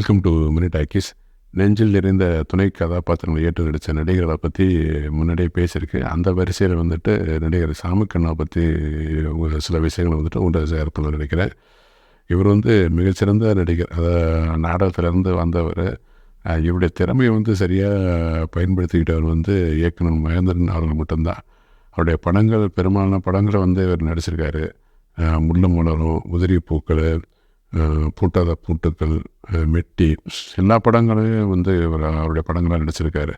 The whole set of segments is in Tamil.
வெல்கம் டு மினிட் ஆக்கிஸ் நெஞ்சில் நிறைந்த துணை கதாபாத்திரங்களை ஏற்று நடித்த நடிகர்களை பற்றி முன்னாடியே பேசியிருக்கு. அந்த வரிசையில் வந்துட்டு நடிகர் சாமிக்கண்ணா பற்றி ஒரு சில விஷயங்களை வந்துட்டு உண்டு சேர்த்து நினைக்கிறேன். இவர் வந்து மிகச்சிறந்த நடிகர். அதாவது நாடகத்திலேருந்து வந்தவர். இவருடைய திறமையை வந்து சரியாக பயன்படுத்திக்கிட்டவர் வந்து இயக்குனர் மகேந்திரன் அவர்கள் மட்டும்தான். அவருடைய படங்கள் பெரும்பாலான படங்களை வந்து இவர் நடிச்சிருக்காரு. முள்ளு மலரும் உதிரி பூக்கள் பூட்டாத பூட்டுக்கள் மெட்டி எல்லா படங்களையும் வந்து இவர் அவருடைய படங்களாக நடிச்சிருக்காரு.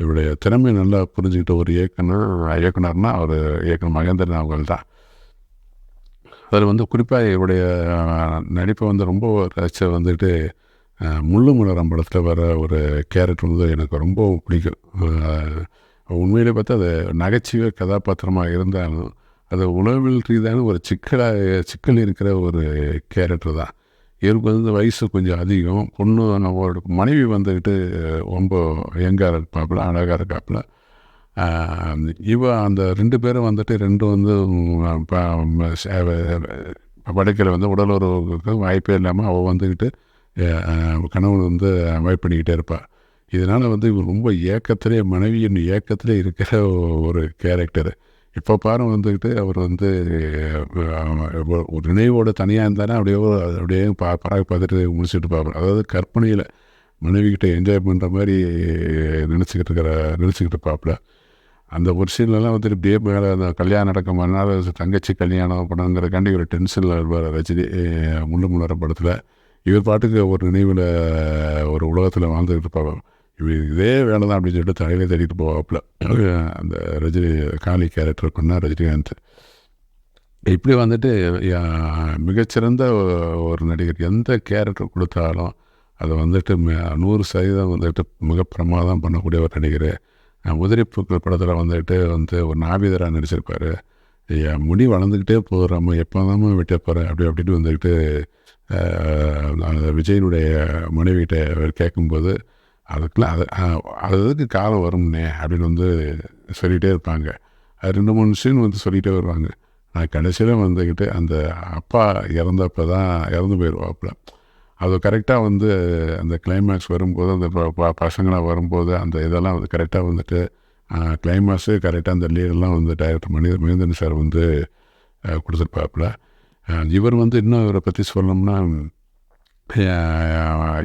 இவருடைய திறமையை நல்லா புரிஞ்சுக்கிட்ட ஒரு இயக்குனர் இயக்குனர்னா அவர் இயக்குனர் மகேந்திரன் அவர்கள் தான். அதில் வந்து குறிப்பாக இவருடைய நடிப்பை வந்து ரொம்ப ரசிச்ச வந்துட்டு முள்ளு மலரம் படத்தில் வர ஒரு கேரக்டர் வந்து எனக்கு ரொம்ப பிடிக்கும். உண்மையிலே பார்த்தா அது நகைச்சுவை கதாபாத்திரமாக இருந்தாலும் அது உணவில் ரீதியான ஒரு சிக்கலாக சிக்கல் இருக்கிற ஒரு கேரக்டர் தான். இவருக்கு வந்து வயசு கொஞ்சம் அதிகம். பொண்ணு நம்மளோட மனைவி வந்துக்கிட்டு ரொம்ப யங்காக இருப்பாப்புல அழகாக இருக்காப்புல. இவ அந்த ரெண்டு பேரும் வந்துட்டு ரெண்டும் வந்து உம், வந்து உடலுறவுக்கு வாய்ப்பே இல்லாமல் அவள் வந்துக்கிட்டு கணவன் வந்து அவாய்ட் பண்ணிக்கிட்டே இருப்பாள் இதனால் வந்து இவர் ரொம்ப ஏக்கத்திலே மனைவியின் ஏக்கத்திலே இருக்கிற ஒரு கேரக்டரு. இப்போ பாரு வந்துக்கிட்டு அவர் வந்து ஒரு- நினைவோட தனியாக இருந்தாலே அப்படியே ஒரு- அப்படியே பா பராக பார்த்துட்டு முடிச்சுட்டு பார்ப்பார் அதாவது கற்பனையில் மனைவிக்கிட்ட என்ஜாய் பண்ணுற மாதிரி நினச்சிக்கிட்டு இருக்கிற நினச்சிக்கிட்டு இருப்பாப்புல அந்த ஒரு சீன்லலாம் வந்துட்டு இப்படியே மேலே அந்த கல்யாணம் நடக்க மறுநாள் தங்கச்சி கல்யாணம் பண்ணுங்கிறக்காண்டி ஒரு டென்ஷனில் இருப்பார் ரஜினி அஹ், முள்ளு படத்தில். இவர் பாட்டுக்கு ஒரு நினைவில் ஒரு உலகத்தில் வாழ்ந்துக்கிட்டு இருப்பாங்க இப்படி இதே வேலை தான் அப்படின்னு சொல்லிட்டு தலையில தேடிட்டு போவாப்புல. அந்த ரஜினி காளி கேரக்டர் பண்ணால் ரஜினிகாந்த். இப்படி வந்துட்டு மிகச்சிறந்த ஒரு நடிகர் எந்த கேரக்டர் கொடுத்தாலும் அதை வந்துட்டு நூறு சதவீதம் வந்துட்டு மிக பிரமாதம் பண்ணக்கூடிய ஒரு நடிகர். அஹ் படத்தில் வந்துட்டு வந்து ஒரு நாபிதராக நடிச்சிருப்பார். என் முடி வளர்ந்துக்கிட்டே போகிறாம எப்போ தான் வெட்ட போகிறேன் அப்படி அப்படின்னு வந்துக்கிட்டு விஜயனுடைய மனைவிகிட்ட கேட்கும்போது அதுக்கெல்லாம் அது அது அதுக்கு காலம் வரும்னே அப்படின்னு வந்து சொல்லிகிட்டே இருப்பாங்க. அது ரெண்டு மூணு சீன் வந்து சொல்லிகிட்டே வருவாங்க. நான் கடைசியில் வந்துக்கிட்டு அந்த அப்பா இறந்தப்போ தான் இறந்து போயிடுவாப்புல அது கரெக்டாக வந்து அந்த கிளைமேக்ஸ் வரும்போது அந்த ப- ப- பசங்களாம் வரும்போது அந்த இதெல்லாம் வந்து கரெக்டாக வந்துட்டு கிளைமேக்ஸு கரெக்டாக அந்த லீடெல்லாம் வந்து டைரக்டர் மனித மகேந்திரன் சார் வந்து கொடுத்துருப்பாப்புல. இவர் வந்து இன்னும் இவரை பற்றி சொல்லணும்னா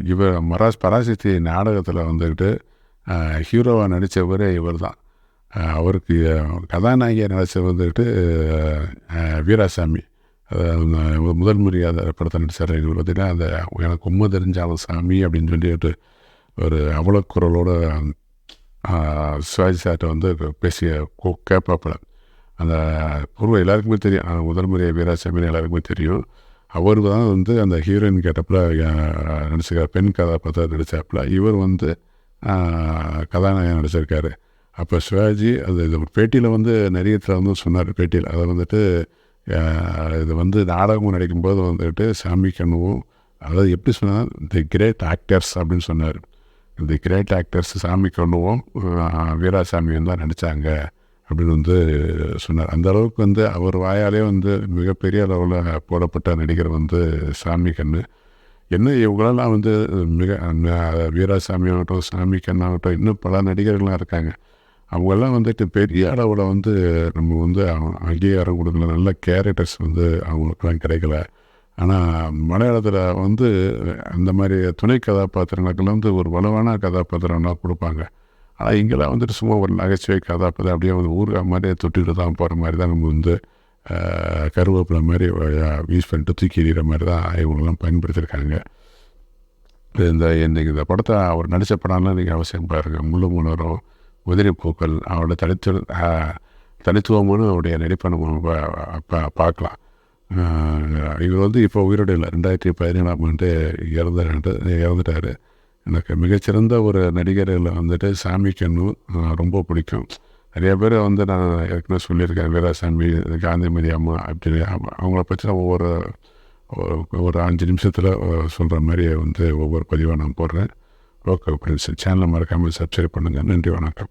இவர் மராஸ் பராசக்தி நாடகத்தில் வந்துக்கிட்டு ஹீரோவாக நடித்தவரே இவர் தான் அவருக்கு கதாநாயகியாக நடிச்ச வந்துக்கிட்டு வீராசாமி. அதாவது முதல் முறையாக படத்தை நடித்தார் இவர் பார்த்தீங்கன்னா அந்த எனக்கு உண்மை தெரிஞ்சாலும் சாமி அப்படின்னு சொல்லிட்டு ஒரு அவ்வளோ ஆஹ், சிவாஜி சார்கிட்ட வந்து பேசிய கோ- அந்த பூர்வம் எல்லாருக்குமே தெரியும். முதல் முறையாக வீராசாமின்னு எல்லாருக்குமே தெரியும். அவர் தான் வந்து அந்த ஹீரோயின் கேட்டப்பில் நடிச்சிருக்கார் பெண் கதாபாத்திரம் நடித்தாப்புல இவர் வந்து கதாநாயகன் நடிச்சிருக்காரு. அப்போ சிவாஜி அது இது பேட்டியில் வந்து நிறைய தடவை வந்து சொன்னார் பேட்டியில். அதை வந்துட்டு இது வந்து நாடகம் நடிக்கும்போது வந்துட்டு சாமி கண்ணுவும் அதாவது எப்படி சொன்னால் தி கிரேட் ஆக்டர்ஸ் அப்படின்னு சொன்னார். தி கிரேட் ஆக்டர்ஸ் சாமி கண்ணுவும் வீராசாமியும் தான் நடித்தாங்க அப்படின்னு வந்து சொன்னார். அந்த அளவுக்கு வந்து அவர் வாயாலே வந்து மிகப்பெரிய அளவில் போடப்பட்ட நடிகர் வந்து சாமி கண்ணு. என்ன இவங்களெல்லாம் வந்து மிக வீராசாமி ஆகட்டும் சாமி கண்ணாகட்டும் இன்னும் பல நடிகர்கள்லாம் இருக்காங்க. அவங்கெல்லாம் வந்துட்டு பெரிய அளவில் வந்து நம்ம வந்து அவங்க அங்கீகாரம் கொடுக்கல. நல்ல கேரக்டர்ஸ் வந்து அவங்களுக்குலாம் கிடைக்கல. ஆனால் மலையாளத்தில் வந்து அந்த மாதிரி துணை கதாபாத்திரங்களுக்கெல்லாம் வந்து ஒரு வலுவான கதாபாத்திரம்லாம் கொடுப்பாங்க. ஆனால் இங்கெல்லாம் வந்துட்டு சும்மா ஒரு நகைச்சுவை கதாபாத்திரம். அப்படியே வந்து ஊருகா மாதிரியே தொட்டுக்கிட்டு தான் போகிற மாதிரி தான் நம்ம வந்து கருவேப்பிலை மாதிரி யூஸ் பண்ணிட்டு தூக்கி எறிகிற மாதிரி தான் இவங்கெல்லாம் பயன்படுத்தியிருக்காங்க. இந்த இன்னைக்கு இந்த படத்தை அவர் நடித்த படம்லாம் நீங்கள் அவசியம் பாருங்கள் முள்ளு முன்னரும் உதிரி பூக்கள் அவரோட தனித்து தனித்துவமான அவருடைய நடிப்பை நம்ம பா- பா- பார்க்கலாம். இவர் வந்து இப்போ உயிரோடு இல்லை. ரெண்டாயிரத்தி பதினேழாம் ஆண்டு இறந்து இறந்துட்டார். எனக்கு மிகச்சிறந்த ஒரு நடிகர்களில் வந்துட்டு சாமி கண்ணு ரொம்ப பிடிக்கும். நிறைய பேர் வந்து நான் ஏற்கனவே சொல்லியிருக்கேன் வீராசாமி காந்திமதி அம்மா அப்படின்னு அவங்கள பற்றி நான் ஒவ்வொரு ஒரு- ஒரு அஞ்சு நிமிஷத்தில் சொல்கிற மாதிரி வந்து ஒவ்வொரு பதிவாக நான் போடுறேன். ஓகே ஃப்ரெண்ட்ஸ் சேனலை மறக்காமல் சப்ஸ்கிரைப் பண்ணுங்கள் நன்றி வணக்கம்.